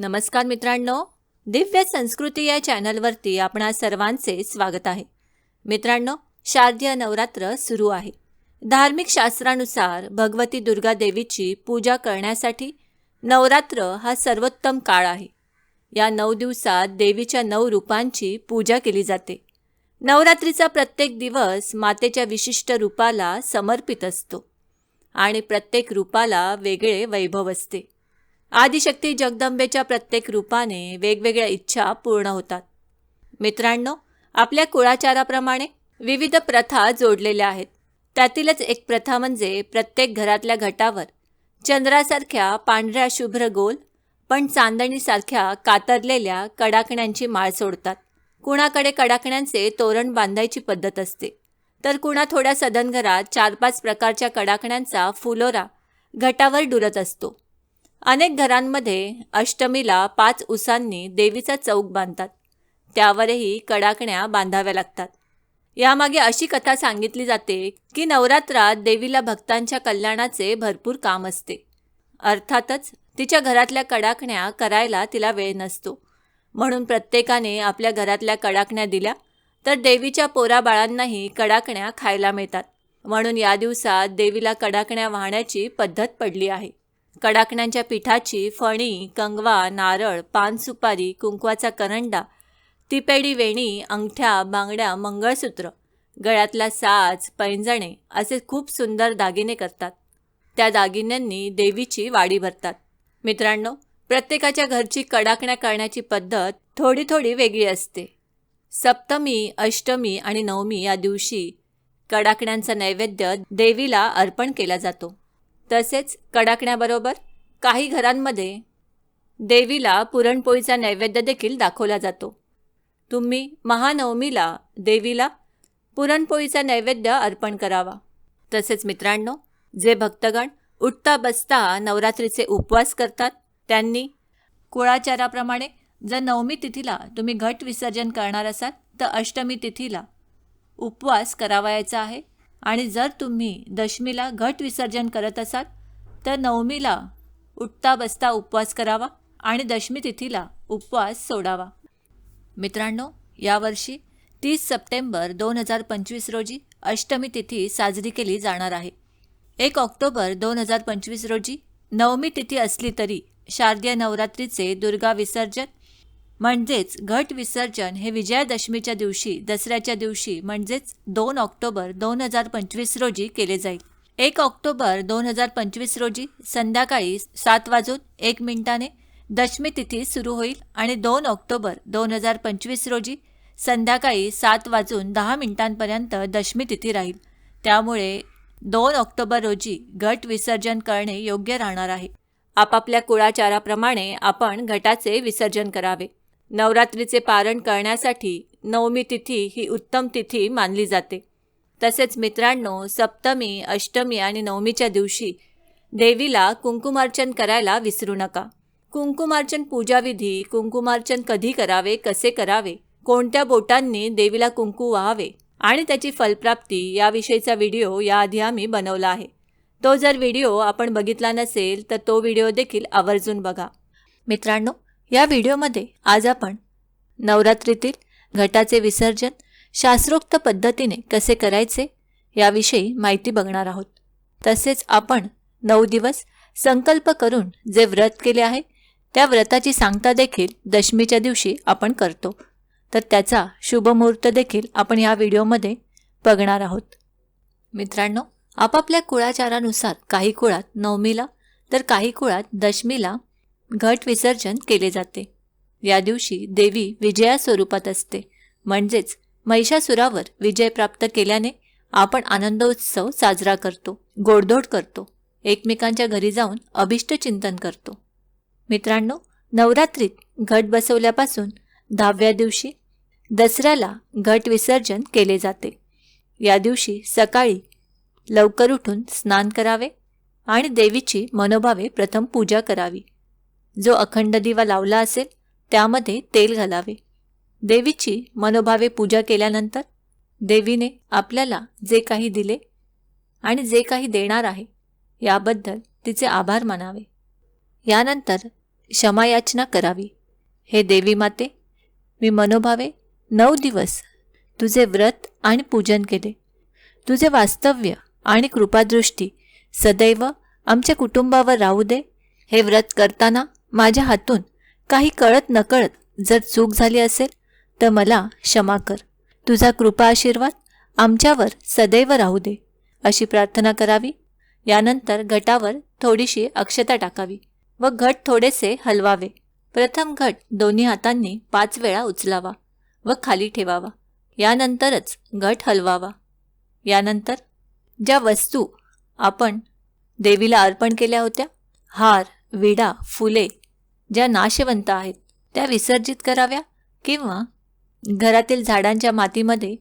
नमस्कार मित्रांनो. दिव्य संस्कृती या चॅनलवरती आपणा सर्वांचे स्वागत आहे. मित्रांनो शारदीय नवरात्र सुरू आहे. धार्मिक शास्त्रानुसार भगवती दुर्गा देवीची पूजा करण्यासाठी नवरात्र हा सर्वोत्तम काळ आहे. या नऊ दिवसात देवीच्या नऊ रूपांची पूजा केली जाते. नवरात्रीचा प्रत्येक दिवस मातेच्या विशिष्ट रूपाला समर्पित असतो आणि प्रत्येक रूपाला वेगळे वैभव असते. आदिशक्ती जगदंबेच्या प्रत्येक रूपाने वेगवेगळ्या इच्छा पूर्ण होतात. मित्रांनो आपल्या कुळाचाराप्रमाणे विविध प्रथा जोडलेल्या आहेत. त्यातीलच एक प्रथा म्हणजे प्रत्येक घरातल्या घटावर चंद्रासारख्या पांढऱ्या शुभ्र गोल पण चांदणीसारख्या कातरलेल्या कडाकण्यांची माळ सोडतात. कुणाकडे कडाकण्यांचे तोरण बांधायची पद्धत असते तर कुणा थोड्या सदनघरात चार पाच प्रकारच्या कडाकण्यांचा फुलोरा घटावर डुरत असतो. अनेक घरांमध्ये अष्टमीला पाच उसांनी देवीचा चौक बांधतात. त्यावरही कडाकण्या बांधाव्या लागतात. यामागे अशी कथा सांगितली जाते की नवरात्रात देवीला भक्तांच्या कल्याणाचे भरपूर काम असते. अर्थातच तिच्या घरातल्या कडाकण्या करायला तिला वेळ नसतो. म्हणून प्रत्येकाने आपल्या घरातल्या कडाकण्या दिल्या तर देवीच्या पोराबाळांनाही कडाकण्या खायला मिळतात. म्हणून या दिवसात देवीला कडाकण्या वाहण्याची पद्धत पडली आहे. कडाकण्यांच्या पिठाची फणी कंगवा नारळ पान सुपारी कुंकवाचा करंडा तिपेडी वेणी अंगठ्या बांगड्या मंगळसूत्र गळ्यातला साज पैंजणे असे खूप सुंदर दागिने करतात. त्या दागिन्यांनी देवीची वाडी भरतात. मित्रांनो प्रत्येकाच्या घरची कडाकण्या करण्याची पद्धत थोडी थोडी वेगळी असते. सप्तमी अष्टमी आणि नवमी या दिवशी कडाकण्यांचा नैवेद्य देवीला अर्पण केला जातो. तसेच कडाकण्याबरोबर काही घरांमध्ये देवीला पुरणपोळीचा नैवेद्य देखील दाखवला जातो. तुम्ही महानवमीला देवीला पुरणपोळीचा नैवेद्य अर्पण करावा. तसेच मित्रांनो जे भक्तगण उठता बसता नवरात्रीचे उपवास करतात त्यांनी कुळाचाराप्रमाणे जर नवमी तिथीला तुम्ही घट विसर्जन करणार असाल तर अष्टमी तिथीला उपवास करावायचा आहे. आणि जर तुम्ही दशमीला घट विसर्जन करत असाल तर नवमीला उठता बसता उपवास करावा आणि दशमी तिथीला उपवास सोडावा. मित्रांनो यावर्षी तीस सप्टेंबर दोन हजार पंचवीस रोजी अष्टमी तिथी साजरी केली जाणार आहे. एक ऑक्टोबर दोन हजार पंचवीस रोजी नवमी तिथी असली तरी शारदीय नवरात्रीचे दुर्गा विसर्जन म्हणजेच घट विसर्जन हे विजयादशमीच्या दिवशी दसऱ्याच्या दिवशी म्हणजेच दोन ऑक्टोबर दोन हजार पंचवीस रोजी केले जाईल. एक ऑक्टोबर दोन हजार पंचवीस रोजी संध्याकाळी सात वाजून एक मिनिटाने दशमी तिथी सुरू होईल आणि दोन ऑक्टोबर दोन हजार पंचवीस रोजी संध्याकाळी सात वाजून दहा मिनिटांपर्यंत दशमी तिथी राहील. त्यामुळे दोन ऑक्टोबर रोजी घट विसर्जन करणे योग्य राहणार आहे. आपापल्या कुळाचाराप्रमाणे आपण घटाचे विसर्जन करावे. नवरात्रीचे पारण करण्यासाठी नवमी तिथी ही उत्तम तिथी मानली जाते. तसेच मित्रांनो सप्तमी अष्टमी आणि नवमीच्या दिवशी देवीला कुंकुमार्चन करायला विसरू नका. कुंकुमार्चन पूजाविधी कुंकुमार्चन कधी करावे कसे करावे कोणत्या बोटांनी देवीला कुंकू व्हावे आणि त्याची फलप्राप्ती याविषयीचा व्हिडिओ याआधी आम्ही बनवला आहे. तो जर व्हिडिओ आपण बघितला नसेल तर तो व्हिडिओ देखील आवर्जून बघा. मित्रांनो या व्हिडिओमध्ये आज आपण नवरात्रीतील घटाचे विसर्जन शास्त्रोक्त पद्धतीने कसे करायचे याविषयी माहिती बघणार आहोत. तसेच आपण नऊ दिवस संकल्प करून जे व्रत केले आहे त्या व्रताची सांगता देखील दशमीच्या दिवशी आपण करतो. तर त्याचा शुभमुहूर्त देखील आपण या व्हिडिओमध्ये बघणार आहोत. मित्रांनो आपापल्या कुळाचारानुसार काही कुळात नवमीला तर काही कुळात दशमीला घट विसर्जन केले जाते. या दिवशी देवी विजया स्वरूपात असते. म्हणजेच महिषासुरावर विजय प्राप्त केल्याने आपण आनंदोत्सव साजरा करतो गोडधोड करतो एकमेकांच्या घरी जाऊन अभिष्ट चिंतन करतो. मित्रांनो नवरात्रीत घट बसवल्यापासून दहाव्या दिवशी दसऱ्याला घट विसर्जन केले जाते. या दिवशी सकाळी लवकर उठून स्नान करावे आणि देवीची मनोभावे प्रथम पूजा करावी. जो अखंड दिवा लावला असेल त्यामध्ये तेल घालावे. देवीची मनोभावे पूजा केल्यानंतर देवीने आपल्याला जे काही दिले आणि जे काही देणार आहे याबद्दल तिचे आभार मानावे. यानंतर क्षमायाचना करावी. हे देवी माते मी मनोभावे नऊ दिवस तुझे व्रत आणि पूजन केले. तुझे वास्तव्य आणि कृपादृष्टी सदैव आमच्या कुटुंबावर राहू दे हे व्रत करताना माझ्या हातून काही कळत नकळत जर चूक झाली असेल तर मला क्षमा कर. तुझा कृपा आशीर्वाद आमच्यावर सदैव राहू दे अशी प्रार्थना करावी. यानंतर घटावर थोडीशी अक्षता टाकावी व घट थोडेसे हलवावे. प्रथम घट दोन्ही हातांनी पाच वेळा उचलावा व खाली ठेवावा. यानंतरच घट हलवावा. यानंतर ज्या वस्तू आपण देवीला अर्पण केल्या होत्या हार विडा फुले ज्या नाशवंत आहेत त्या विसर्जित कराव्या? किंवा घरातील झाडांच्या मातीमध्ये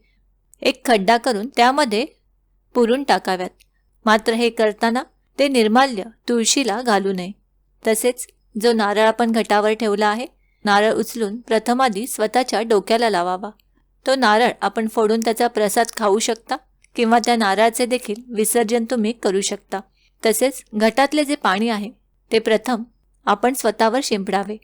एक खड्डा करून त्यामध्ये पुरून टाकाव्यात? मात्र हे करताना ते निर्माल्य तुळशीला घालू नये. तसेच जो नारळ आपण घटावर ठेवला आहे नारळ उचलून प्रथम आधी स्वतःच्या डोक्याला लावावा. तो नारळ आपण फोडून त्याचा प्रसाद खाऊ शकता किंवा त्या नारळाचे देखील विसर्जन तुम्ही करू शकता. तसेच घटातले जे पाणी आहे ते प्रथम आपण स्वतःवर शिंपडावे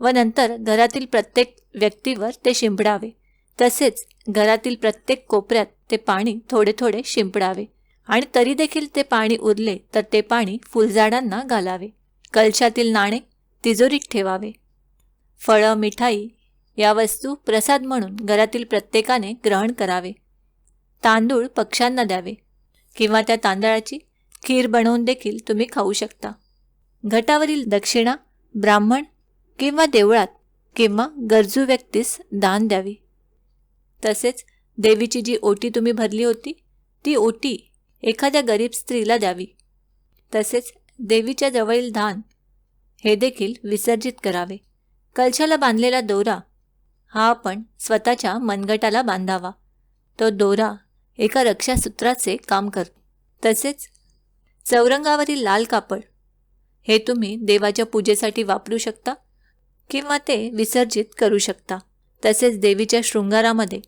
व नंतर घरातील प्रत्येक व्यक्तीवर ते शिंपडावे. तसेच घरातील प्रत्येक कोपऱ्यात ते पाणी थोडे थोडे शिंपडावे आणि तरी देखील ते पाणी उरले तर ते पाणी फुलझाडांना घालावे. कलशातील नाणे तिजोरीत ठेवावे. फळं मिठाई या वस्तू प्रसाद म्हणून घरातील प्रत्येकाने ग्रहण करावे. तांदूळ पक्ष्यांना द्यावे किंवा त्या तांदळाची खीर बनवून देखील तुम्ही खाऊ शकता. घटावरील दक्षिणा ब्राह्मण किंवा देवळात किंवा गरजू व्यक्तीस दान द्यावी. तसेच देवीची जी ओटी तुम्ही भरली होती ती ओटी एखाद्या गरीब स्त्रीला द्यावी. तसेच देवीच्या जवळील धान हे देखील विसर्जित करावे. कलशाला बांधलेला दोरा हा आपण स्वतःच्या मनगटाला बांधावा. तो दोरा एका रक्षासूत्राचे काम करतो. तसेच चौरंगावरील लाल कापड हे तुम्ही देवाच्या पूजेसाठी वापरू शकता किंवा ते विसर्जित करू शकता. तसेच देवीच्या शृंगारामध्ये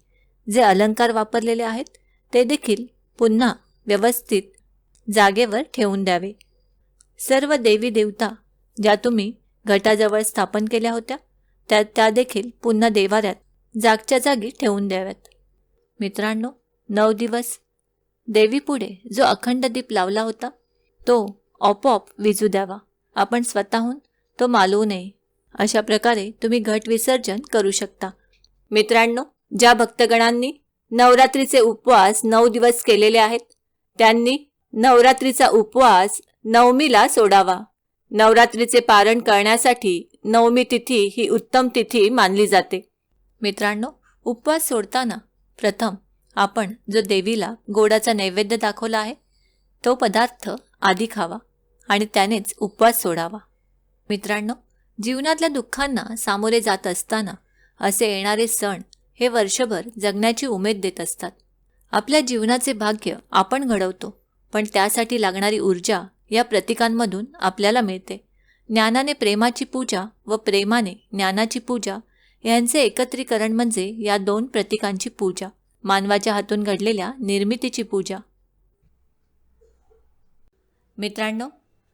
जे अलंकार वापरलेले आहेत ते देखील पुन्हा व्यवस्थित जागेवर ठेवून द्यावे. सर्व देवी देवता ज्या तुम्ही घटाजवळ स्थापन केल्या होत्या त्या त्या देखील पुन्हा देवाऱ्यात जागच्या जागी ठेवून द्याव्यात. मित्रांनो नऊ दिवस. देवीपुढे जो अखंड दीप लावला होता तो आपोआप विजू द्यावा. आपण स्वतःहून तो मालवू नये. अशा प्रकारे तुम्ही घट विसर्जन करू शकता. मित्रांनो ज्या भक्तगणांनी नवरात्रीचे उपवास नऊ दिवस केलेले आहेत त्यांनी नवरात्रीचा उपवास नवमीला सोडावा. नवरात्रीचे पारण करण्यासाठी नवमी तिथी ही उत्तम तिथी मानली जाते. मित्रांनो उपवास सोडताना प्रथम आपण जो देवीला गोडाचा नैवेद्य दाखवला आहे तो पदार्थ आधी खावा. आणि त्यानेच उपवास सोडावा. मित्रांनो जीवनातल्या दुःखांना सामोरे जात असताना असे येणारे सण हे वर्षभर जगण्याची उमेद देत असतात. आपल्या जीवनाचे भाग्य आपण घडवतो पण त्यासाठी लागणारी ऊर्जा या प्रतीकांमधून आपल्याला मिळते. ज्ञानाने प्रेमाची पूजा व प्रेमाने ज्ञानाची पूजा यांचे एकत्रीकरण म्हणजे या दोन प्रतीकांची पूजा मानवाच्या हातून घडलेल्या निर्मितीची पूजा. मित्रांनो